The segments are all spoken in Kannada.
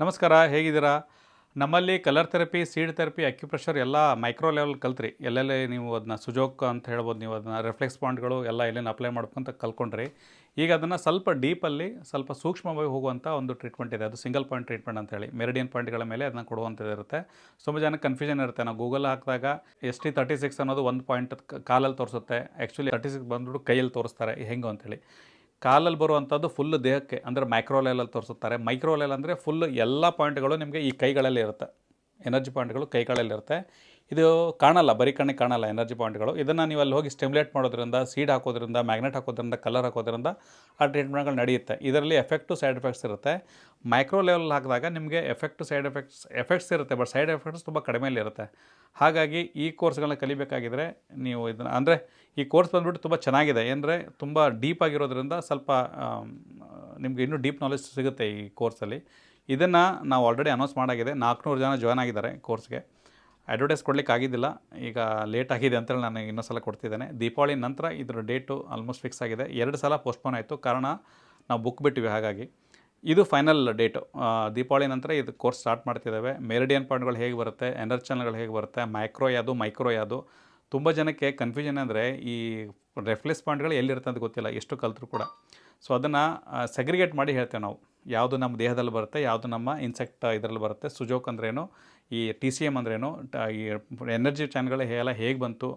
ನಮಸ್ಕಾರ, ಹೇಗಿದ್ದೀರಾ? ನಮ್ಮಲ್ಲಿ colour therapy seed therapy acupressure ಎಲ್ಲ ಮೈಕ್ರೋ ಲೆವೆಲ್ ಕಲ್ತ್ರಿ. ಎಲ್ಲೆಲ್ಲಿ ನೀವು ಅದನ್ನ ಸುಜೋಕ್ ಅಂತ ಹೇಳ್ಬೋದು, ನೀವು ಅದನ್ನ ರಿಫ್ಲೆಕ್ಸ್ ಪಾಯಿಂಟ್ಗಳು ಎಲ್ಲ ಎಲ್ಲೇನು ಅಪ್ಲೈ ಮಾಡ್ಕೊಂತ ಕಲ್ಕೊಂಡ್ರಿ ಈಗ ಅದನ್ನು ಸ್ವಲ್ಪ ಡೀಪಲ್ಲಿ ಸ್ವಲ್ಪ ಸೂಕ್ಷ್ಮವಾಗಿ ಹೋಗುವಂಥ ಒಂದು ಟ್ರೀಟ್ಮೆಂಟ್ ಇದೆ. ಅದು ಸಿಂಗಲ್ ಪಾಯಿಂಟ್ ಟ್ರೀಟ್ಮೆಂಟ್ ಅಂತ ಹೇಳಿ ಮೆರಿಡಿಯನ್ ಪಾಯಿಂಟ್ಗಳ ಮೇಲೆ ಅದನ್ನು ಕೊಡುವಂಥದ್ದಿರುತ್ತೆ ತುಂಬ ಜನಕ್ಕೆ ಕನ್ಫ್ಯೂಷನ್ ಇರುತ್ತೆ. ನಾವು ಗೂಗಲ್ ಹಾಕಿದಾಗ ಎಸ್ ಟಿ ತರ್ಟಿ ಸಿಕ್ಸ್ ಅನ್ನೋದು ಒಂದು ಪಾಯಿಂಟ್ ಕಾಲಲ್ಲಿ ತೋರಿಸುತ್ತೆ. ಆ್ಯಕ್ಚುಲಿ ತರ್ಟಿ ಸಿಕ್ಸ್ ಬಂದ್ಬಿಟ್ಟು ಕೈಯಲ್ಲಿ ತೋರಿಸ್ತಾರೆ. ಹೆಂಗೆ ಅಂತೇಳಿ. ಕಾಲಲ್ಲಿ ಬರುವಂಥದ್ದು ಫುಲ್ ದೇಹಕ್ಕೆ, ಅಂದರೆ ಮೈಕ್ರೋ ಲೆವೆಲಲ್ಲಿ ತೋರಿಸುತ್ತಾರೆ. ಮೈಕ್ರೋಲೆಲ್ ಅಂದರೆ ಫುಲ್ ಎಲ್ಲ ಪಾಯಿಂಟ್ಗಳು ನಿಮಗೆ ಈ ಕೈಗಳಲ್ಲಿ ಇರುತ್ತೆ. ಎನರ್ಜಿ ಪಾಯಿಂಟ್ಗಳು ಕೈಗಳಲ್ಲಿ ಇರುತ್ತೆ. ಇದು ಕಾಣಲ್ಲ, ಬರೀ ಕಣ್ಣಿಗೆ ಕಾಣಲ್ಲ ಎನರ್ಜಿ ಪಾಯಿಂಟ್ಗಳು ಇದನ್ನು ನೀವು ಅಲ್ಲಿ ಹೋಗಿ ಸ್ಟಿಮ್ಯುಲೇಟ್ ಮಾಡೋದ್ರಿಂದ ಸೀಡ್ ಹಾಕೋದ್ರಿಂದ ಮ್ಯಾಗ್ನೆಟ್ ಹಾಕೋದ್ರಿಂದ ಕಲರ್ ಹಾಕೋದ್ರಿಂದ ಆ ಟ್ರೀಟ್ಮೆಂಟ್ಗಳು ನಡೆಯುತ್ತೆ. ಇದರಲ್ಲಿ ಎಫೆಕ್ಟು ಸೈಡ್ ಎಫೆಕ್ಟ್ಸ್ ಇರುತ್ತೆ. ಮೈಕ್ರೋ ಲೆವೆಲ್ ಹಾಕಿದಾಗ ನಿಮಗೆ ಎಫೆಕ್ಟ್ ಸೈಡ್ ಎಫೆಕ್ಟ್ಸ್ ಎಫೆಕ್ಟ್ಸ್ ಇರುತ್ತೆ ಬಟ್ ಸೈಡ್ ಎಫೆಕ್ಟ್ಸ್ ತುಂಬ ಕಡಿಮೆಯಲ್ಲಿ ಇರುತ್ತೆ. ಹಾಗಾಗಿ ಈ ಕೋರ್ಸ್ಗಳನ್ನ ಕಲಿಬೇಕಾಗಿದ್ರೆ ನೀವು ಇದನ್ನು, ಅಂದರೆ ಈ ಕೋರ್ಸ್ ಬಂದ್ಬಿಟ್ಟು ತುಂಬ ಚೆನ್ನಾಗಿದೆ. ಏನಂದರೆ ತುಂಬ ಡೀಪ್ ಆಗಿರೋದ್ರಿಂದ ಸ್ವಲ್ಪ ನಿಮಗೆ ಇನ್ನೂ ಡೀಪ್ ನಾಲೆಜ್ ಸಿಗುತ್ತೆ ಈ ಕೋರ್ಸಲ್ಲಿ. ಇದನ್ನು ನಾವು ಆಲ್ರೆಡಿ ಅನೌನ್ಸ್ ಮಾಡಾಗಿದೆ. ನಾಲ್ಕುನೂರು ಜನ ಜಾಯ್ನ್ ಆಗಿದ್ದಾರೆ ಕೋರ್ಸ್ಗೆ. ಅಡ್ವರ್ಟೈಸ್ ಕೊಡ್ಲಿಕ್ಕೆ ಆಗಿದ್ದಿಲ್ಲ. ಈಗ ಲೇಟ್ ಆಗಿದೆ ಅಂತೇಳಿ ನಾನು ಇನ್ನೊಂದು ಸಲ ಕೊಡ್ತಿದ್ದೇನೆ. ದೀಪಾವಳಿ ನಂತರ ಇದರ ಡೇಟು ಆಲ್ಮೋಸ್ಟ್ ಫಿಕ್ಸ್ ಆಗಿದೆ. ಎರಡು ಸಲ ಪೋಸ್ಟ್ಪೋನ್ ಆಯಿತು. ಕಾರಣ ನಾವು ಬುಕ್ ಬಿಟ್ಟಿವಿ ಹಾಗಾಗಿ. ಇದು ಫೈನಲ್ ಡೇಟು ದೀಪಾವಳಿ ನಂತರ ಇದು ಕೋರ್ಸ್ ಸ್ಟಾರ್ಟ್ ಮಾಡ್ತಿದ್ದಾವೆ. ಮೆರಿಡಿಯನ್ ಪಾಯಿಂಟ್ಗಳು ಹೇಗೆ ಬರುತ್ತೆ ಎನರ್ ಚಾನಲ್ಗಳು ಹೇಗೆ ಬರುತ್ತೆ ಮೈಕ್ರೋ ಯಾವುದು ಮೈಕ್ರೋ ಯಾವುದು ತುಂಬ ಜನಕ್ಕೆ ಕನ್ಫ್ಯೂಷನ್ ಅಂದರೆ ಈ ರೆಫ್ಲೆಸ್ ಪಾಯಿಂಟ್ಗಳು ಎಲ್ಲಿರುತ್ತೆ ಅಂತ ಗೊತ್ತಿಲ್ಲ, ಎಷ್ಟು ಕಲ್ತರು ಕೂಡ. ಸೊ ಅದನ್ನು ಸೆಗ್ರಿಗೇಟ್ ಮಾಡಿ ಹೇಳ್ತೇವೆ ನಾವು. ಯಾವುದು ನಮ್ಮ ದೇಹದಲ್ಲಿ ಬರುತ್ತೆ, ಯಾವುದು ನಮ್ಮ ಇನ್ಸೆಕ್ಟ್ ಇದರಲ್ಲಿ ಬರುತ್ತೆ, ಸುಜೋಕ್ ಅಂದ್ರೇನು, ಈ ಟಿ ಸಿ ಎಂ ಅಂದ್ರೇನು ಈ ಎನರ್ಜಿ ಚಾನಲ್ಗಳು ಎಲ್ಲ ಹೇಗೆ ಬಂತು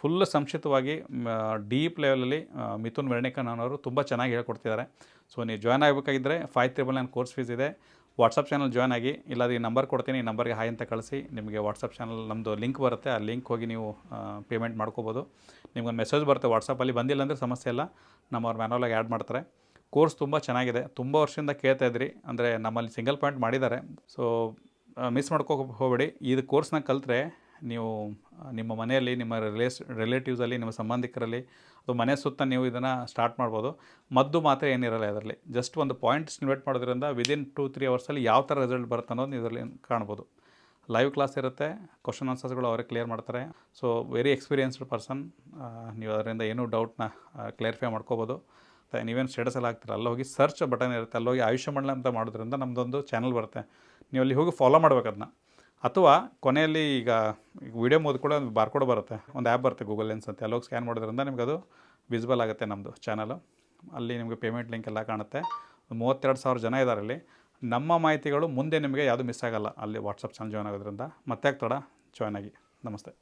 ಫುಲ್ ಸಂಕ್ಷಿಪ್ತವಾಗಿ ಡೀಪ್ ಲೆವೆಲಲ್ಲಿ ಮಿಥುನ್ ವೆರ್ಣೇಕನ್ ಅನ್ನೋರು ತುಂಬ ಚೆನ್ನಾಗಿ ಹೇಳ್ಕೊಡ್ತಿದ್ದಾರೆ. ಸೊ ನೀವು join ಆಗಬೇಕಾಗಿದ್ದರೆ five triple nine course fees ಇದೆ. ವಾಟ್ಸಪ್ ಚಾನಲ್ ಜಾಯ್ನ್ ಆಗಿ, ಇಲ್ಲಾದ್ರೆ ಈ ನಂಬರ್ ಕೊಡ್ತೀನಿ, ಈ ನಂಬರ್ಗೆ ಹಾಯ್ ಅಂತ ಕಳಿಸಿ, ನಿಮಗೆ ವಾಟ್ಸಪ್ ಚಾನಲ್ ನಮ್ಮದು ಲಿಂಕ್ ಬರುತ್ತೆ, ಆ ಲಿಂಕ್ ಹೋಗಿ ನೀವು ಪೇಮೆಂಟ್ ಮಾಡ್ಕೋಬೋದು. ನಿಮ್ಗೊಂದು ಮೆಸೇಜ್ ಬರುತ್ತೆ ವಾಟ್ಸಪ್ಪಲ್ಲಿ ಬಂದಿಲ್ಲ ಅಂದರೆ ಸಮಸ್ಯೆ ಇಲ್ಲ ನಮ್ಮ ಅವ್ರ ಮ್ಯಾನುವಲಾಗಿ ಆ್ಯಡ್ ಮಾಡ್ತಾರೆ. ಕೋರ್ಸ್ ತುಂಬ ಚೆನ್ನಾಗಿದೆ, ತುಂಬ ವರ್ಷದಿಂದ ಕೇಳ್ತಾ ಇದ್ರಿ, ಅಂದರೆ ನಮ್ಮಲ್ಲಿ ಸಿಂಗಲ್ ಪಾಯಿಂಟ್ ಮಾಡಿದ್ದಾರೆ. ಸೊ ಮಿಸ್ ಮಾಡ್ಕೋ ಹೋಗಬೇಡಿ ಇದು ಕೋರ್ಸ್ನ ಕಲಿತ್ರೆ ನೀವು ನಿಮ್ಮ ಮನೆಯಲ್ಲಿ, ನಿಮ್ಮ ರಿಲೇಸ್ ರಿಲೇಟಿವ್ಸಲ್ಲಿ ನಿಮ್ಮ ಸಂಬಂಧಿಕರಲ್ಲಿ ಅಥವಾ ಮನೆ ಸುತ್ತ ನೀವು ಇದನ್ನು ಸ್ಟಾರ್ಟ್ ಮಾಡ್ಬೋದು. ಮದ್ದು ಮಾತ್ರ ಏನಿರಲ್ಲ ಅದರಲ್ಲಿ ಜಸ್ಟ್ ಒಂದು ಪಾಯಿಂಟ್ಸ್ ಇನ್ವೈಟ್ ಮಾಡೋದ್ರಿಂದ ವಿದಿನ್ ಟೂ ತ್ರೀ ಅವರ್ಸಲ್ಲಿ ಯಾವ ಥರ ರಿಸಲ್ಟ್ ಬರುತ್ತೆ ಅನ್ನೋದು ಇದರಲ್ಲಿ ಕಾಣ್ಬೋದು. ಲೈವ್ ಕ್ಲಾಸ್ ಇರುತ್ತೆ ಕ್ವಶನ್ ಆನ್ಸರ್ಸ್ಗಳು ಅವರೇ ಕ್ಲಿಯರ್ ಮಾಡ್ತಾರೆ. ಸೊ ವೆರಿ ಎಕ್ಸ್ಪೀರಿಯನ್ಸ್ಡ್ ಪರ್ಸನ್ ನೀವು ಅದರಿಂದ ಏನೂ ಡೌಟ್ನ ಕ್ಲಿಯರಿಫೈ ಮಾಡ್ಕೋಬೋದು. ನೀವೇನು ನೀವೇನು ಸ್ಟೇಟಸಲ್ಲಿ ಹಾಕ್ತೀರ ಅಲ್ಲಿ ಹೋಗಿ ಸರ್ಚ್ ಬಟನ್ ಇರುತ್ತೆ. ಅಲ್ಲಿ ಹೋಗಿ ಆಯುಷ್ಯ ಮಂಡಲ ಅಂತ ಮಾಡೋದ್ರಿಂದ ನಮ್ಮದೊಂದು ಚಾನಲ್ ಬರುತ್ತೆ. ನೀವು ಅಲ್ಲಿ ಹೋಗಿ ಫಾಲೋ ಮಾಡ್ಬೇಕು ಅದನ್ನ. ಅಥವಾ ಕೊನೆಯಲ್ಲಿ ಈಗ ವಿಡಿಯೋ ಮುಗಿದ ಕೂಡ ಒಂದು ಬಾರ್ಕೋಡ್ ಬರುತ್ತೆ, ಒಂದು ಆ್ಯಪ್ ಬರುತ್ತೆ ಗೂಗಲ್ ಲೆನ್ಸ್ ಅಂತ. ಅಲ್ಲೋಗಿ ಸ್ಕ್ಯಾನ್ ಮಾಡೋದ್ರಿಂದ ನಿಮ್ಗೆ ಅದು ವಿಸಿಬಲ್ ಆಗುತ್ತೆ ನಮ್ಮದು ಚಾನಲು ಅಲ್ಲಿ ನಿಮಗೆ ಪೇಮೆಂಟ್ ಲಿಂಕ್ ಎಲ್ಲ ಕಾಣುತ್ತೆ. ಮೂವತ್ತೆರಡು ಸಾವಿರ ಜನ ಇದ್ದಾರೆ ಅಲ್ಲಿ. ನಮ್ಮ ಮಾಹಿತಿಗಳು ಮುಂದೆ ನಿಮಗೆ ಯಾವುದು ಮಿಸ್ ಆಗಲ್ಲ ಅಲ್ಲಿ ವಾಟ್ಸಪ್ ಚಾನಲ್ ಜಾಯ್ನ್ ಆಗೋದ್ರಿಂದ. ಮತ್ತೆ ತಡ? ಜಾಯ್ನ್ ಆಗಿ. ನಮಸ್ತೆ.